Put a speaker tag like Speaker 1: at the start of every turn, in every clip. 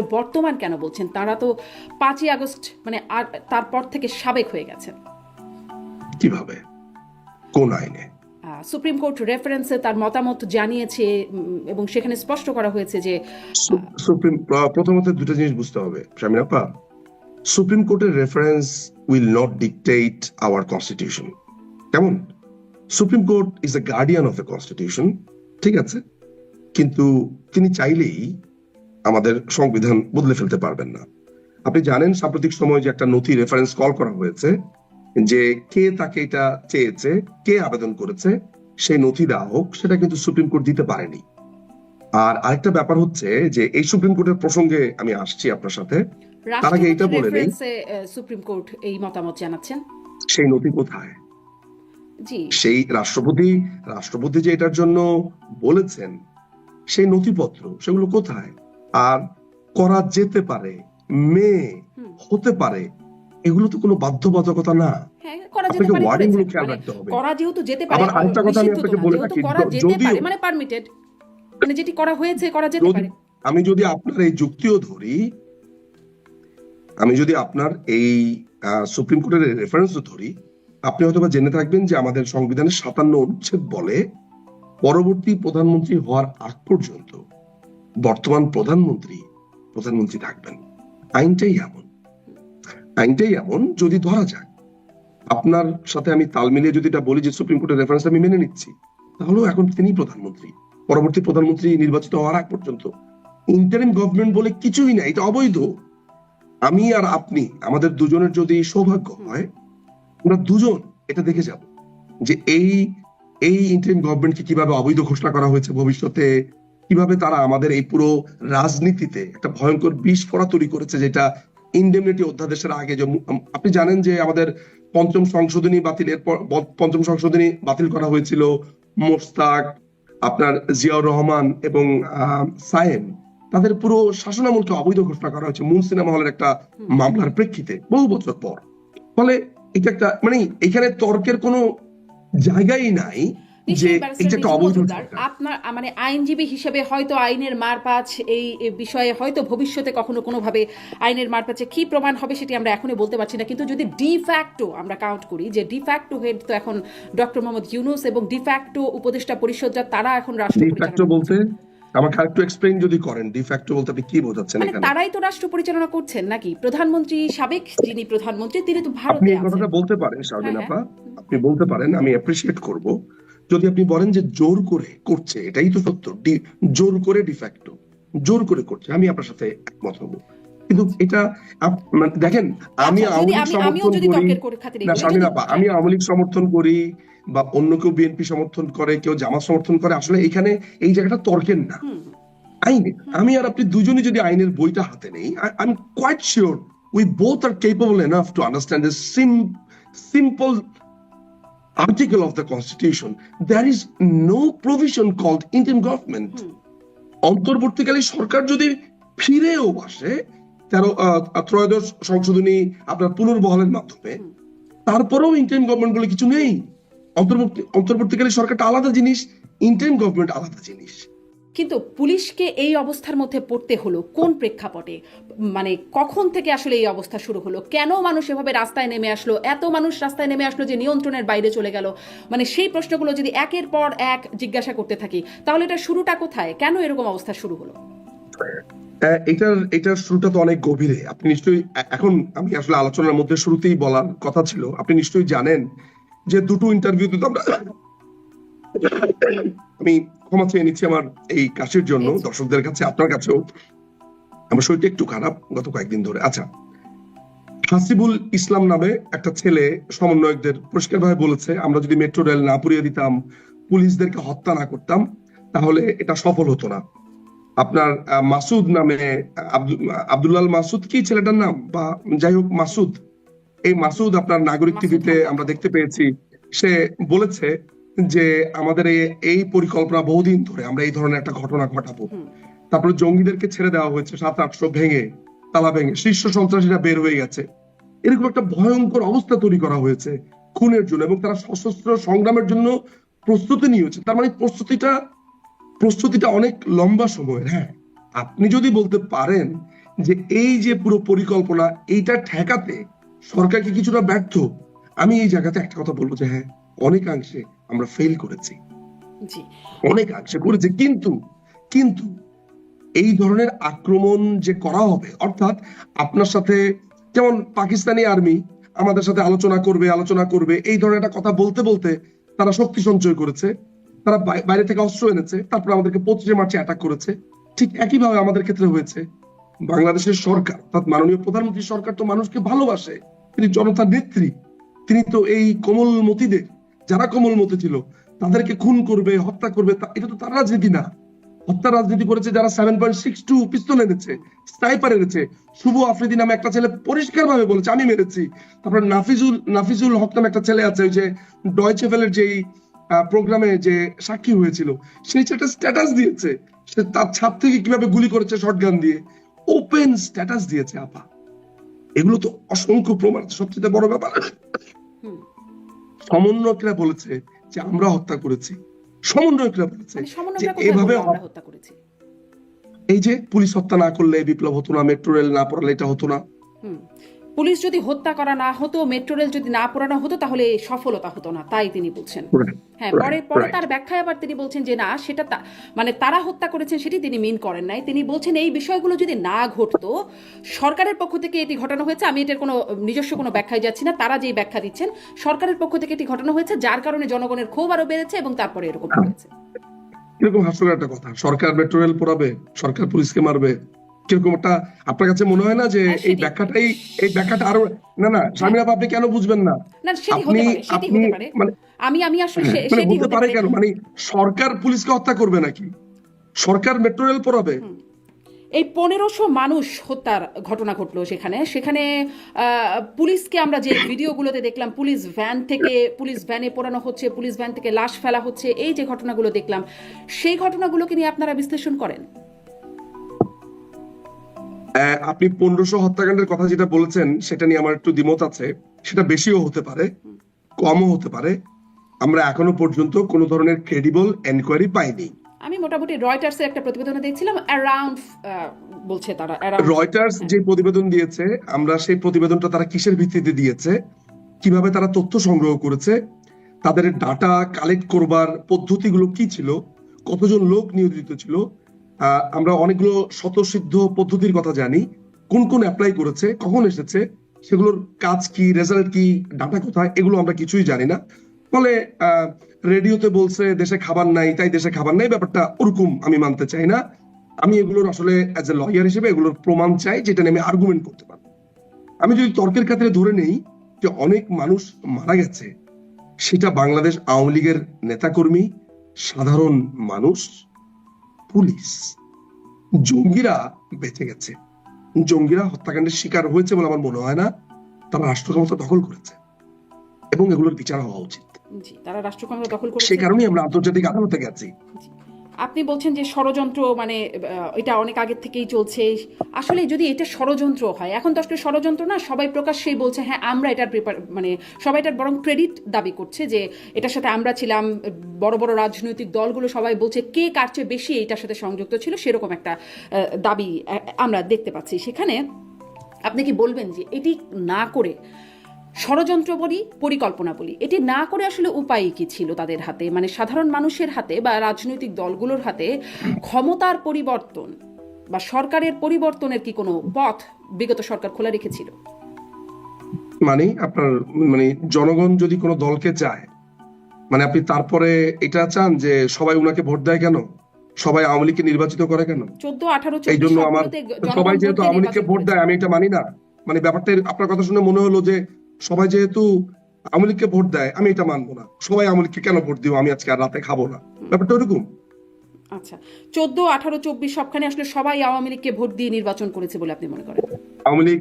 Speaker 1: বর্তমান কেন বলছেন? তারা তো পাঁচই আগস্ট মানে আর তারপর থেকে সাবেক হয়ে গেছে।
Speaker 2: কীভাবে? কোন আইনে?
Speaker 1: সুপ্রিম কোর্ট রেফারেন্সে তার মতামত জানিয়েছে এবং সেখানে স্পষ্ট করা হয়েছে যে
Speaker 2: সুপ্রিম প্রথমত দুটো জিনিস বুঝতে হবে শামিন আপা। সুপ্রিম কোর্টের reference will not dictate our constitution কেমন? Supreme court is a guardian of the constitution ঠিক আছে? কিন্তু তিনি চাইলেই আমাদের সংবিধান বদলে ফেলতে পারবেন না। আপনি জানেন সাম্প্রতিক সময়ে যে একটা নথি রেফারেন্স কল করা হয়েছে যে কে তাকে এটা চেয়েছে কে আবেদন করেছে সেই নথি দেওয়া হোক সেটা কিন্তু সুপ্রিম কোর্ট দিতে পারেনি। আর আরেকটা ব্যাপার হচ্ছে যে এই সুপ্রিম কোর্টের প্রসঙ্গে আমি আসছি আপনার সাথে। তার আগে
Speaker 1: রাষ্ট্রপতির
Speaker 2: বলে নেই।
Speaker 1: সুপ্রিম কোর্ট এই মতামত জানাচ্ছেন?
Speaker 2: সেই নথি কোথায়? সেই রাষ্ট্রপতি রাষ্ট্রপতি যে এটার জন্য বলেছেন সেই নথিপত্র সেগুলো কোথায়? আর করা যেতে পারে মেয়ে হতে পারে এগুলো তো কোনো বাধ্যবাধকতা না।
Speaker 1: করা যেতে পারে
Speaker 2: ওয়ার্ডিংগুলো
Speaker 1: করেছে।
Speaker 2: খেয়াল রাখতে হবে।
Speaker 1: করা যেহেতু যেতে পারে
Speaker 2: আবার আরেকটা কথা আমি আপনাকে বলে
Speaker 1: যেহেতু
Speaker 2: রাখি,
Speaker 1: করা
Speaker 2: য-
Speaker 1: যেতে
Speaker 2: যদিও-
Speaker 1: পারে মানে পারমিটেড মানে যেটি করা হয়েছে করা যেতে
Speaker 2: যদি
Speaker 1: পারে।
Speaker 2: আমি যদি আপনার এই যুক্তিও ধরি আমি যদি আপনার এই সুপ্রিম কোর্টের রেফারেন্সও ধরি আপনি হয়তো বা জেনে থাকবেন যে আমাদের সংবিধানের সাতান্ন অনুচ্ছেদ বলে পরবর্তী প্রধানমন্ত্রী হওয়ার আগ পর্যন্ত বর্তমান প্রধানমন্ত্রী প্রধানমন্ত্রী থাকবেন। আইনটাই এমন। আইনটাই এমন যদি ধরা যায়। আপনার সাথে আমি তাল মিলিয়ে যদি এটা বলি যে সুপ্রিম কোর্টের রেফারেন্স আমি মেনে নিচ্ছি, তাহলেও এখন তিনি প্রধানমন্ত্রী। পরবর্তী প্রধানমন্ত্রী নির্বাচিত হওয়ার আগ পর্যন্ত ইন্টারিম গভর্নমেন্ট বলে কিছুই না এটা অবৈধ। আমি আর আপনি, আমাদের দুজনের যদি সৌভাগ্য হয়, আমরা দুজন এটা দেখে যাব যে এই এই ইন্টারিম গভর্নমেন্টকে কীভাবে অবৈধ ঘোষণা করা হয়েছে ভবিষ্যতে কীভাবে তারা আমাদের এই পুরো রাজনীতিতে একটা ভয়ঙ্কর বিষ ফোড়া তৈরি করেছে যেটা ইন্ডেমনিটি অধ্যাদেশের আগে যে আপনি জানেন যে আমাদের পঞ্চম সংশোধনী বাতিলের পঞ্চম সংশোধনী বাতিল করা হয়েছিল মোস্তাক আপনার জিয়াউর রহমান এবং সায়েম। তাদের পুরো শাসনামলকে অবৈধ ঘোষণা করা হয়েছে মুন সিনেমা হলের একটা মামলার প্রেক্ষিতে বহু বছর পর। ফলে এটা একটা মানে এখানে তর্কের কোনো জায়গাই নাই। যে একটা অবৈধ
Speaker 1: আপনার মানে আইনজীবী হিসেবে হয়তো আইনের মারপ্যাচ এই বিষয়ে হয়তো ভবিষ্যতে কখনো কোনোভাবে আইনের মারপ্যাচে কি প্রমাণ হবে সেটি আমরা এখনই বলতে পারছি না। কিন্তু যদি ডিফ্যাক্টো আমরা কাউন্ট করি যে ডিফ্যাক্টো হেড তো এখন ডক্টর মোহাম্মদ ইউনুস এবং ডিফ্যাক্টো উপদেষ্টা পরিষদ যা তারা এখন রাষ্ট্র
Speaker 2: ডিফ্যাক্টো বলতে আমাকে আরেকটু এক্সপ্লেইন যদি করেন ডিফ্যাক্টো বলতে আপনি কি বোঝাচ্ছেন
Speaker 1: মানে
Speaker 2: এখানে?
Speaker 1: তারাই তো রাষ্ট্র পরিচালনা করছেন নাকি? প্রধানমন্ত্রী সাবেক যিনি প্রধানমন্ত্রী তিনি তো
Speaker 2: আপনি
Speaker 1: ভারতে
Speaker 2: এই কথাটা বলতে পারেন শারমিন
Speaker 1: হ্যাঁ,
Speaker 2: আপা। আপনি বলতে পারেন আমি অ্যাপ্রিসিয়েট করব। যদি আপনি বলেন যে জোর করে করছে এটাই তো সত্য। জোর করে ডিফ্যাক্টো জোর করে করছে আমি আপনার সাথে একমত হব। কিন্তু এটা মানে দেখেন আমি
Speaker 1: আচ্ছা,
Speaker 2: আওয়ামী লীগ সমর্থন করি না আমি আওয়ামী লীগ সমর্থন করি বা অন্য কেউ বিএনপি সমর্থন করে কেউ জামাত সমর্থন করে আসলে এখানে এই জায়গাটা তর্কের না। আইনে আমি আর আপনি দুজনই যদি আইনের বইটা হাতে নেই I am quite sure we both are capable enough to understand simple article of the constitution there is no provision called indian government.
Speaker 1: অন্তর্বর্তীকালে
Speaker 2: অন্তর্বর্তীকালীন সরকার যদি ফিরেও আসে তেরো ত্রয়োদশ সংশোধনী আপনার পুনর্বহালের মাধ্যমে। তারপরেও ইন্টারিম গভর্নমেন্ট বলে কিছু নেই। অন্তর্বর্তী অন্তর্বর্তীকালে সরকারটা আলাদা জিনিস ইন্টারিম গভর্নমেন্ট আলাদা জিনিস।
Speaker 1: কিন্তু পুলিশকে এই অবস্থার মধ্যে পড়তে হলো কোন প্রেক্ষাপটে? মানে কখন থেকে আসলে এই অবস্থা শুরু হলো? কেন মানুষ এভাবে রাস্তায় নেমে আসলো? এত মানুষ রাস্তায় নেমে আসলো যে নিয়ন্ত্রণের বাইরে চলে গেল? মানে সেই প্রশ্নগুলো যদি একের পর এক জিজ্ঞাসা করতে থাকি তাহলে এটা শুরুটা কোথায়? কেন এরকম অবস্থা শুরু হলো?
Speaker 2: আহ, এটার এটার শুরুটা তো অনেক গভীরে। আপনি নিশ্চয়ই এখন আমি আসলে আলোচনার মধ্যে শুরুতেই বলার কথা ছিল। আপনি নিশ্চয়ই জানেন যে দুটো ইন্টারভিউতে তো আমরা আমি ক্ষমা চেয়ে নিচ্ছি আমার এই কাশির জন্য দর্শকদের কাছে আপনার কাছেও। আমার শরীরটা একটু খারাপ গত কয়েকদিন ধরে। আচ্ছা হাসিবুল ইসলাম নামে একটা ছেলে সমন্বয়কদের পরিষ্কারভাবে বলেছে আমরা যদি মেট্রো রেল না পুড়িয়ে দিতাম পুলিশদেরকে হত্যা না করতাম তাহলে এটা সফল হতো না। আপনার মাসুদ নামে আব্দুল আব্দুল্লাল মাসুদ কি ছেলেটার নাম? বা যাই হোক মাসুদ। এই মাসুদ আপনার নাগরিক টিভিতে আমরা দেখতে পেয়েছি। সে বলেছে যে আমাদের এই- পরিকল্পনা বহুদিন ধরে আমরা এই ধরনের একটা ঘটনা ঘটাবো। তারপরে জঙ্গিদেরকে ছেড়ে দেওয়া হয়েছে সাত আটশো ভেঙে তালা ভেঙে শীর্ষ সন্ত্রাসীরা বের হয়ে গেছে। এরকম একটা ভয়ঙ্কর অবস্থা তৈরি করা হয়েছে খুনের জন্য এবং তারা সশস্ত্র সংগ্রামের জন্য প্রস্তুতি নিয়েছে। তার মানে প্রস্তুতিটা প্রস্তুতিটা অনেক লম্বা সময়ের হ্যাঁ। আপনি যদি বলতে পারেন যে এই যে পুরো পরিকল্পনা এইটা ঠেকাতে সরকার কি কিছুটা ব্যর্থ? আমি এই জায়গাতে একটা কথা বলব যে হ্যাঁ অনেকাংশে আমরা ফেল করেছি।
Speaker 1: জি।
Speaker 2: অনেকাংশে করেছে কিন্তু কিন্তু এই ধরনের আক্রমণ যে করা হবে অর্থাৎ আপনার সাথে যেমন পাকিস্তানি আর্মি আমাদের সাথে আলোচনা করবে আলোচনা করবে এই ধরনের একটা কথা বলতে বলতে তারা শক্তি সঞ্চয় করেছে তারা বাইরে থেকে অস্ত্র এনেছে তারপর আমাদেরকে পঁচিশে মার্চে অ্যাটাক করেছে। ঠিক একইভাবে আমাদের ক্ষেত্রে হয়েছে বাংলাদেশের সরকার অর্থাৎ মাননীয় প্রধানমন্ত্রী সরকার তো মানুষকে ভালোবাসে তিনি জনতার নেত্রী তিনি তো এই কোমলমতিদের যারা কোমলমতি ছিল, তাদেরকে খুন করবে, হত্যা করবে এটা তো তার রাজনীতি না। হত্যা রাজনীতি করেছে যারা seven point six two pistol এনেছে স্নাইপার এনেছে। শুভ আফ্রিদি নামে একটা ছেলে পরিষ্কার ভাবে বলেছে, আমি মেরেছি। তারপর নাফিজুল নাফিজুল হক নামে একটা ছেলে আছে, ওই যে ডয়চেভেলের যেই প্রোগ্রামে যে সাক্ষী হয়েছিল, সেই ছেলেটা স্ট্যাটাস দিয়েছে। সে তার ছাদ থেকে কীভাবে গুলি করেছে শটগান দিয়ে? ওপেন স্ট্যাটাস দিয়েছে, আপা। এগুলো তো অসংখ্য প্রমাণ সবচেয়ে বড় ব্যাপার। সমন্বয়করা বলেছে যে আমরা হত্যা করেছি। সমন্বয়করা বলেছে
Speaker 1: মানে
Speaker 2: যে এভাবে
Speaker 1: আমরা হত্যা করেছি?
Speaker 2: এই যে পুলিশ হত্যা না করলে বিপ্লব হতো না মেট্রো রেল না পড়ালে এটা হতো না।
Speaker 1: পুলিশ যদি হত্যা করা না হতো মেট্রো রেল যদি না পোড়ানো হতো তাহলে সফলতা হতো না তাই তিনি বলছেন। হ্যাঁ পরে পরে তার ব্যাখ্যায় আবার তিনি বলছেন যে না সেটা মানে তারা হত্যা করেছেন সেটি তিনি মিন করেন নাই। তিনি বলছেন এই বিষয়গুলো যদি না ঘটতো সরকারের পক্ষ থেকে এটি ঘটানো হয়েছে আমি এটার কোনো নিজস্ব কোনো ব্যাখ্যায় যাচ্ছি না তারা যেই ব্যাখ্যা দিচ্ছেন সরকারের পক্ষ থেকে এটি ঘটানো হয়েছে যার কারণে জনগণের ক্ষোভ আরও বেড়েছে এবং তারপরে এরকম হয়েছে।
Speaker 2: কীরকম হাস্যকর একটা কথা সরকার মেট্রো রেল পড়াবে সরকার পুলিশকে মারবে কীরকম একটা আপনার কাছে মনে হয় না যে
Speaker 1: হ্যাঁ,
Speaker 2: এই ব্যাখ্যাটাই এই ব্যাখ্যাটা আরও না না স্বামী আপা, আপনি কেন বুঝবেন না? আপনি আপনি মানে
Speaker 1: আমি আমি আসলে
Speaker 2: মানে
Speaker 1: সেটি
Speaker 2: পারে কেন? মানে সরকার পুলিশকে হত্যা করবে নাকি? সরকার মেট্রো রেল পড়াবে?
Speaker 1: এই পনেরোশো মানুষ হত্যার ঘটনা ঘটলো সেখানে। সেখানে পুলিশকে আমরা যে ভিডিওগুলোতে দেখলাম পুলিশ ভ্যান থেকে পুলিশ ভ্যানে পোড়ানো হচ্ছে পুলিশ ভ্যান থেকে লাশ ফেলা হচ্ছে এই যে ঘটনাগুলো দেখলাম সেই ঘটনাগুলোকে নিয়ে আপনারা বিশ্লেষণ করেন?
Speaker 2: আপনি পনেরোশো হত্যাকাণ্ডের কথা যেটা বলেছেন সেটা নিয়ে আমার একটু দ্বিমত আছে। সেটা বেশিও হতে পারে কমও হতে পারে। আমরা এখনও পর্যন্ত কোনো ধরনের ক্রেডিবল এনকোয়ারি পাইনি।
Speaker 1: আমি মোটামুটি রয়টার্সের একটা প্রতিবেদনে দেখছিলাম অ্যারাউন্ড বলছে তারা
Speaker 2: রয়টার্স যে প্রতিবেদন দিয়েছে আমরা সেই প্রতিবেদনটা তারা কিসের ভিত্তিতে দিয়েছে কীভাবে তারা তথ্য সংগ্রহ করেছে তাদের ডাটা কালেক্ট করবার পদ্ধতিগুলো কি ছিল কতজন লোক নিয়োজিত ছিল আমরা অনেকগুলো স্বতঃসিদ্ধ পদ্ধতির কথা জানি। কোন কোন অ্যাপ্লাই করেছে, কখন এসেছে, সেগুলোর কাজ কি রেজাল্ট কি ডাটা কোথায়, এগুলো আমরা কিছুই জানি না। ফলে রেডিওতে বলছে, দেশে খাবার নাই তাই দেশে খাবার নাই, ব্যাপারটা ওরকম আমি মানতে চাই না। আমি এগুলোর আসলে অ্যাজ এ লয়ার হিসেবে এগুলোর প্রমাণ চাই, যেটা নিয়ে আমি আর্গুমেন্ট করতে পারি আমি যদি তর্কের ক্ষেত্রে ধরে নেই যে অনেক মানুষ মারা গেছে, সেটা বাংলাদেশ আওয়ামী লীগের নেতাকর্মী, সাধারণ মানুষ পুলিশ। জঙ্গিরা বেঁচে গেছে। জঙ্গিরা হত্যাকাণ্ডের শিকার হয়েছে বলে আমার মনে হয় না। তারা রাষ্ট্র ক্ষমতা দখল করেছে। এবং এগুলোর বিচার হওয়া উচিত।
Speaker 1: তারা রাষ্ট্রক্ষমতা দখল
Speaker 2: সে কারণেই আমরা আন্তর্জাতিক আদালতে গেছি।
Speaker 1: আপনি বলছেন যে ষড়যন্ত্র মানে এটা অনেক আগের থেকেই চলছে। আসলে যদি এটা ষড়যন্ত্র হয়, এখন তো আসলে ষড়যন্ত্র না, সবাই প্রকাশ্যেই বলছে হ্যাঁ আমরা এটার প্রেপার মানে সবাই এটার বরং ক্রেডিট দাবি করছে যে, এটার সাথে আমরা ছিলাম, বড় বড় রাজনৈতিক দলগুলো সবাই বলছে কে কার চেয়ে বেশি এটার সাথে সংযুক্ত ছিল, সেরকম একটা দাবি আমরা দেখতে পাচ্ছি। সেখানে আপনি কি বলবেন যে, এটি না করে ষড়যন্ত্র বলি পরিকল্পনা বলি। এটি না করে আসলে উপায় কি ছিল তাদের হাতে? মানে সাধারণ মানুষের হাতে বা রাজনৈতিক দলগুলোর হাতে ক্ষমতার পরিবর্তন বা সরকারের পরিবর্তনের কি কোনো পথ বিগত সরকার খোলা রেখেছিল?
Speaker 2: মানে আপনার মানে জনগণ যদি কোনো দলকে চায় মানে আপনি তারপরে এটা চান যে সবাই উনাকে ভোট দেয় কেন? সবাই আওয়ামী লীগকে নির্বাচিত করে কেন?
Speaker 1: চোদ্দ আঠারো
Speaker 2: এই জন্য আমার সবাই যেহেতু আওয়ামী লীগকে ভোট দেয় আমি এটা মানি না। মানে ব্যাপারটা আপনার কথা শুনে মনে হলো যে সবাই যেহেতু আওয়ামী লীগকে ভোট দেয় আমি এটা মানবো না। সবাই আওয়ামী লীগকে কেন ভোট দিব? আমি আজকে আর রাতে খাব না। ব্যাপারটা ওরকম
Speaker 1: আচ্ছা। চোদ্দ আঠারো চব্বিশ সবখানে আসলে সবাই আওয়ামী লীগকে ভোট দিয়ে নির্বাচন করেছে বলে আপনি মনে করেন?
Speaker 2: আওয়ামী লীগ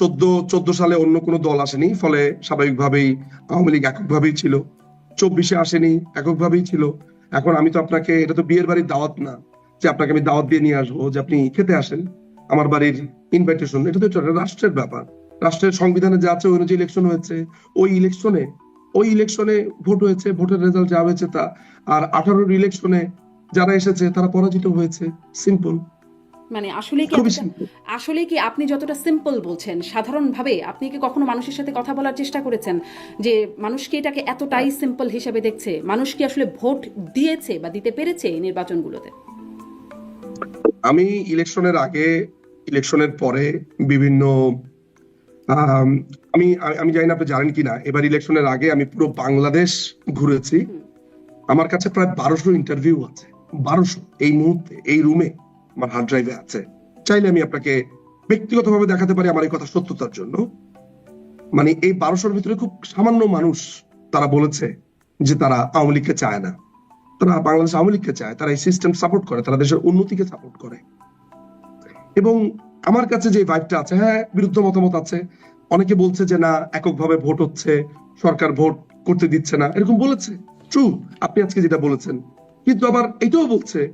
Speaker 2: চোদ্দ চোদ্দ সালে অন্য কোনো দল আসেনি ফলে স্বাভাবিকভাবেই আওয়ামী লীগ এককভাবেই ছিল। চব্বিশে আসেনি এককভাবেই ছিল। এখন আমি তো আপনাকে এটা তো বিয়ের বাড়ির দাওয়াত না যে আপনাকে আমি দাওয়াত দিয়ে নিয়ে আসব যে আপনি খেতে আসেন। আমার বাড়ির ইনভাইটেশন এটা তো রাষ্ট্রের ব্যাপার। রাষ্ট্রের সংবিধানে যা আছে ওই অনুযায়ী ইলেকশন হয়েছে। ওই ইলেকশনে ওই ইলেকশনে ভোট হয়েছে ভোটের রেজাল্ট যা হয়েছে তা। আর আঠারোর ইলেকশনে যারা এসেছে তারা পরাজিত হয়েছে। সিম্পল
Speaker 1: মানে আসলে কি। আসলে কি আপনি যতটা সিম্পল বলছেন সাধারণভাবে আপনি কি কখনো মানুষের সাথে কথা বলার চেষ্টা করেছেন? যে মানুষ কি এটাকে এতটাই সিম্পল হিসেবে দেখছে? মানুষ কি আসলে ভোট দিয়েছে বা দিতে পেরেছে এই নির্বাচনগুলোতে?
Speaker 2: আমি ইলেকশনের আগে ইলেকশনের পরে বিভিন্ন আমি- আমি জানি না আপনি জানেন কিনা, এবার ইলেকশনের আগে আমি পুরো বাংলাদেশ ঘুরেছি। আমার কাছে প্রায় বারোশো ইন্টারভিউ আছে। বারোশো, এই মুহূর্তে, এই রুমে আমার হার্ড ড্রাইভে আছে। চাইলে আমি আপনাকে ব্যক্তিগতভাবে দেখাতে পারি আমার এই কথা সত্যতার জন্য। মানে এই বারোশোর ভিতরে খুব সামান্য মানুষ তারা বলেছে যে তারা আওয়ামী লীগকে চায় না। তারা বাংলাদেশ আওয়ামী লীগকে চায়, তারা এই সিস্টেম সাপোর্ট করে, তারা দেশের উন্নতিকে সাপোর্ট করে। এবং আমার কাছে যে ভাইবটা আছে হ্যাঁ বিরুদ্ধ মতামত আছে। অনেকে বলছে যে, না, এককভাবে ভোট হচ্ছে, সরকার ভোট করতে দিচ্ছে না। এরকম বলেছে। ট্রু আপনি আজকে যেটা বলেছেন। কিন্তু আবার এটাও বলছে